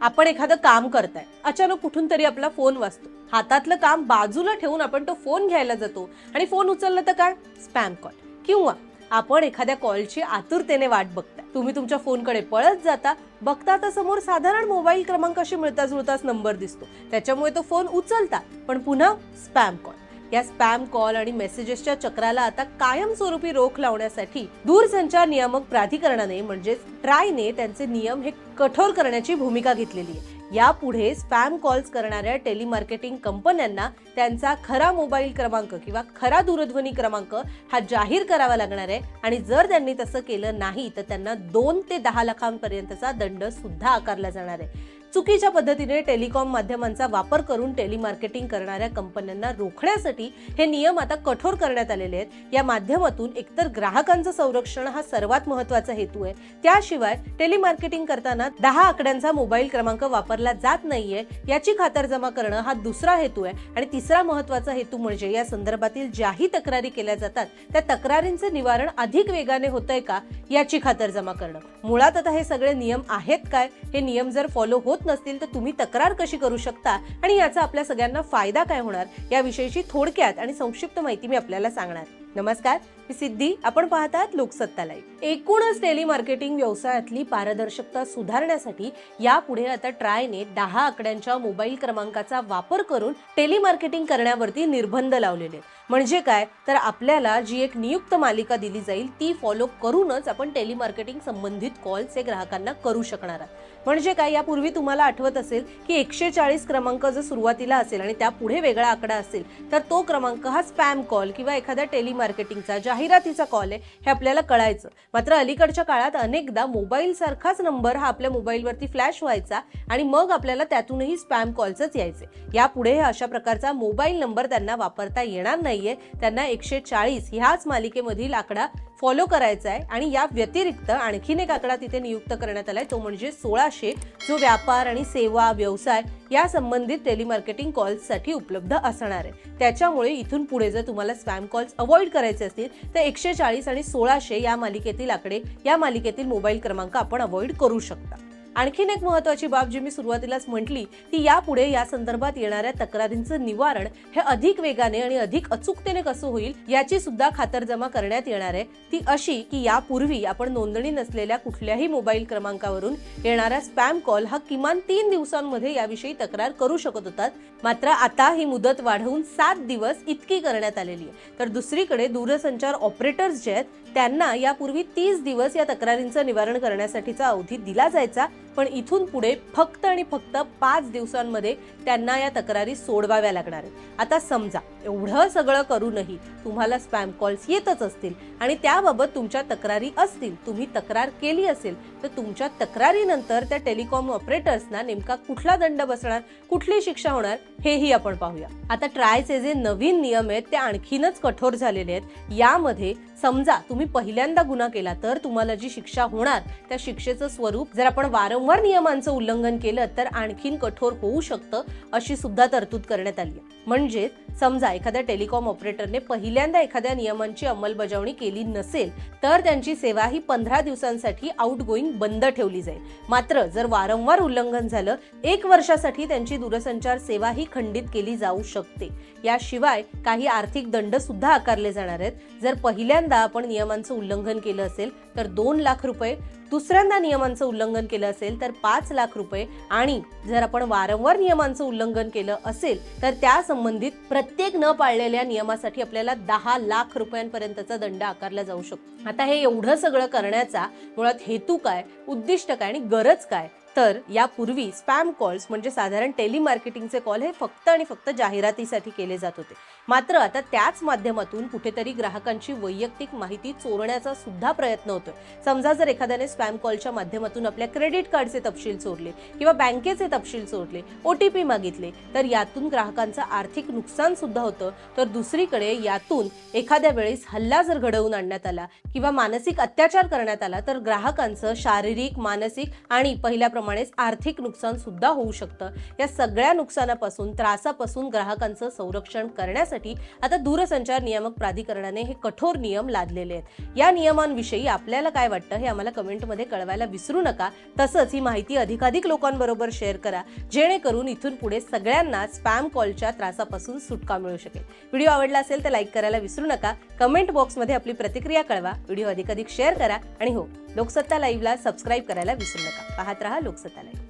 आपण एखादं काम करताय अचानक कुठून तरी आपला फोन वाचतो हातातलं काम बाजूला ठेवून आपण तो फोन घ्यायला जातो. आणि फोन उचलला तर काय? Spam call. किंवा आपण एखाद्या कॉलची आतुरतेने वाट बघताय. तुम्ही तुमच्या फोनकडे पळत जाता बघता तर समोर साधारण मोबाईल क्रमांकाशी मिळता जुळताच नंबर दिसतो. त्याच्यामुळे तो फोन उचलता पण पुन्हा स्पॅम कॉल. या स्पॅम कॉल आणि मेसेजेसच्या चक्राला आता कायमस्वरूपी रोख लावण्यासाठी दूरसंचार नियामक प्राधिकरणाने म्हणजेच ट्रायने त्यांचे नियम हे कठोर करण्याची भूमिका घेतलेली आहे. यापुढे स्पॅम कॉल्स करणाऱ्या टेलिमार्केटिंग कंपन्यांना त्यांचा खरा मोबाईल क्रमांक किंवा खरा दूरध्वनी क्रमांक हा जाहीर करावा लागणार आहे आणि जर त्यांनी तसं केलं नाही तर त्यांना दोन ते दहा लाखांपर्यंतचा दंड सुद्धा आकारला जाणार आहे. चुकीच्या पद्धतीने टेलिकॉम माध्यमांचा वापर करून टेलिमार्केटिंग करणाऱ्या कंपन्यांना रोखण्यासाठी हे नियम आता कठोर करण्यात आलेले आहेत. या माध्यमातून एकतर ग्राहकांचं संरक्षण हा सर्वात महत्त्वाचा हेतू आहे. त्याशिवाय टेलिमार्केटिंग करताना दहा आकड्यांचा मोबाईल क्रमांक वापरला जात नाहीये याची खातरजमा करणं हा दुसरा हेतू आहे. आणि तिसरा महत्त्वाचा हेतू म्हणजे या संदर्भातील ज्याही तक्रारी केल्या जातात त्या तक्रारींचे निवारण अधिक वेगाने होतंय का याची खातरजमा करणं. मुळात आता हे सगळे नियम आहेत काय? हे नियम जर फॉलो होत नसतील तर तुम्ही तक्रार कशी करू शकता? आणि याचा आपल्या सगळ्यांना फायदा काय होणार? याविषयीची थोडक्यात आणि संक्षिप्त माहिती मी आपल्याला सांगणार. नमस्कार मी सिद्धी. आपण पाहतात लोकसत्ता लाईव्ह. एकूणच टेलिमार्केटिंग व्यवसायातली पारदर्शकता सुधारण्यासाठी यापुढे आता ट्रायने दहा आकड्यांच्या मोबाईल क्रमांकाचा वापर करून टेलिमार्केटिंग करण्यावरती निर्बंध लावलेले आहेत. म्हणजे काय? तर आपल्याला जी एक नियुक्त मालिका दिली जाईल ती फॉलो करूनच आपण टेलिमार्केटिंग संबंधित कॉल्स हे ग्राहकांना करू शकणार आहात. म्हणजे काय? यापूर्वी तुम्हाला आठवत असेल की एकशे चाळीस क्रमांक जर सुरुवातीला असेल आणि त्यापुढे वेगळा आकडा असेल तर तो क्रमांक हा स्पॅम कॉल किंवा एखाद्या टेलिमार्केटिंगचा जाहिरातीचा कॉल आहे हे आपल्याला कळायचं. मात्र अलीकडच्या काळात अनेकदा मोबाईलसारखाच नंबर हा आपल्या मोबाईलवरती फ्लॅश व्हायचा आणि मग आपल्याला त्यातूनही स्पॅम कॉल्सच यायचे. यापुढे अशा प्रकारचा मोबाईल नंबर त्यांना वापरता येणार नाही. नाहीये. त्यांना एकशे चाळीस ह्याच मालिकेमधील आकडा फॉलो करायचा आहे आणि या व्यतिरिक्त आणखीन एक आकडा तिथे नियुक्त करण्यात आलाय तो म्हणजे सोळाशे जो व्यापार आणि सेवा व्यवसाय या संबंधित टेलिमार्केटिंग कॉल्ससाठी उपलब्ध असणार आहे. त्याच्यामुळे इथून पुढे जर तुम्हाला स्पॅम कॉल्स अवॉइड करायचे असतील तर एकशे चाळीस आणि सोळाशे या मालिकेतील आकडे या मालिकेतील मोबाईल क्रमांक आपण अवॉइड करू शकतो. आणखीन एक महत्वाची बाब जी मी सुरुवातीलाच म्हटली ती यापुढे या संदर्भात येणाऱ्या तक्रारींचं निवारण हे अधिक वेगाने आणि अधिक अचूकतेने कसं होईल याची सुद्धा खातरजमा करण्यात येणार आहे. ती अशी की यापूर्वी आपण नोंदणी नसलेल्या कुठल्याही मोबाईल क्रमांकावरून येणारा स्पॅम कॉल हा किमान तीन दिवसांमध्ये याविषयी तक्रार करू शकत होतात. मात्र आता ही मुदत वाढवून सात दिवस इतकी करण्यात आलेली आहे. तर दुसरीकडे दूरसंचार ऑपरेटर्स जे आहेत त्यांना यापूर्वी तीस दिवस या तक्रारींचं निवारण करण्यासाठीचा अवधी दिला जायचा. पण इथून पुढे फक्त आणि फक्त पाच दिवसांमध्ये त्यांना या तक्रारी सोडवाव्या लागणार आहेत. आता समजा एवढं सगळं करूनही तुम्हाला स्पॅम कॉल्स येतच असतील आणि त्याबाबत तुमच्या तक्रारी असतील तुम्ही तक्रार केली असेल तर तुमच्या तक्रारीनंतर त्या टेलिकॉम ऑपरेटर्सना नेमका कुठला दंड बसणार कुठली शिक्षा होणार हेही आपण पाहूया. आता ट्रायचे जे नवीन नियम आहेत ते आणखीनच कठोर झालेले आहेत. यामध्ये समजा तुम्ही पहिल्यांदा गुन्हा केला तर तुम्हाला जी शिक्षा होणार त्या शिक्षेचं स्वरूप जर आपण वारंवार नियमांचं उल्लंघन केलं तर आणखीन कठोर होऊ शकतं अशी सुद्धा तरतूद करण्यात आली आहे. म्हणजे समजा एखाद्या टेलिकॉम ऑपरेटरने पहिल्यांदा एखाद्या नियमांची अंमलबजावणी केली नसेल तर त्यांची सेवा ही पंधरा दिवसांसाठी आउट गोईंग बंद ठेवली जाईल. मात्र जर वारंवार उल्लंघन झालं एक वर्षासाठी त्यांची दूरसंचार सेवा ही खंडित केली जाऊ शकते. याशिवाय काही आर्थिक दंड सुद्धा आकारले जाणार आहेत. जर पहिल्यांदा आपण नियमांचं उल्लंघन केलं असेल तर दोन लाख रुपये दुसऱ्यांदा नियमांचं उल्लंघन केलं असेल तर पाच लाख रुपये. आणि जर आपण वारंवार नियमांचं उल्लंघन केलं असेल तर त्या संबंधित प्रत्येक न पाळलेल्या नियमासाठी आपल्याला दहा लाख रुपयांपर्यंतचा दंड आकारला जाऊ शकतो. आता हे एवढं सगळं करण्याचा मुळात हेतू काय उद्दिष्ट काय आणि गरज काय? तर यापूर्वी स्पॅम कॉल्स म्हणजे साधारण टेलिमार्केटिंगचे कॉल हे फक्त आणि फक्त जाहिरातीसाठी केले जात होते. मात्र आता त्याच माध्यमातून कुठेतरी ग्राहकांची वैयक्तिक माहिती चोरण्याचा सुद्धा प्रयत्न होतोय. समजा जर एखाद्याने स्पॅम कॉलच्या माध्यमातून आपल्या क्रेडिट कार्डचे तपशील चोरले किंवा बँकेचे तपशील चोरले ओ टी पी मागितले तर यातून ग्राहकांचं आर्थिक नुकसान सुद्धा होतं. तर दुसरीकडे यातून एखाद्या वेळेस हल्ला जर घडवून आणण्यात आला किंवा मानसिक अत्याचार करण्यात आला तर ग्राहकांचं शारीरिक मानसिक आणि त्याचप्रमाणेच आर्थिक नुकसान सुद्धा होऊ शकतं. या सगळ्या नुकसानापासून त्रासापासून ग्राहकांचं संरक्षण करण्यासाठी आता दूरसंचार नियामक प्राधिकरणाने हे कठोर नियम लादलेले आहेत. या नियमांविषयी आपल्याला काय वाटतं हे आम्हाला कमेंटमध्ये कळवायला विसरू नका. तसंच ही माहिती अधिकाधिक लोकांबरोबर शेअर करा जेणेकरून इथून पुढे सगळ्यांना स्पॅम कॉलच्या त्रासापासून सुटका मिळू शकेल. व्हिडिओ आवडला असेल तर लाईक करायला विसरू नका. कमेंट बॉक्समध्ये आपली प्रतिक्रिया कळवा. व्हिडिओ अधिकाधिक शेअर करा आणि हो लोकसत्ता लाईव्हला सबस्क्राईब करायला विसरू नका. पाहत रहा लोकसत्ता लाईव्ह.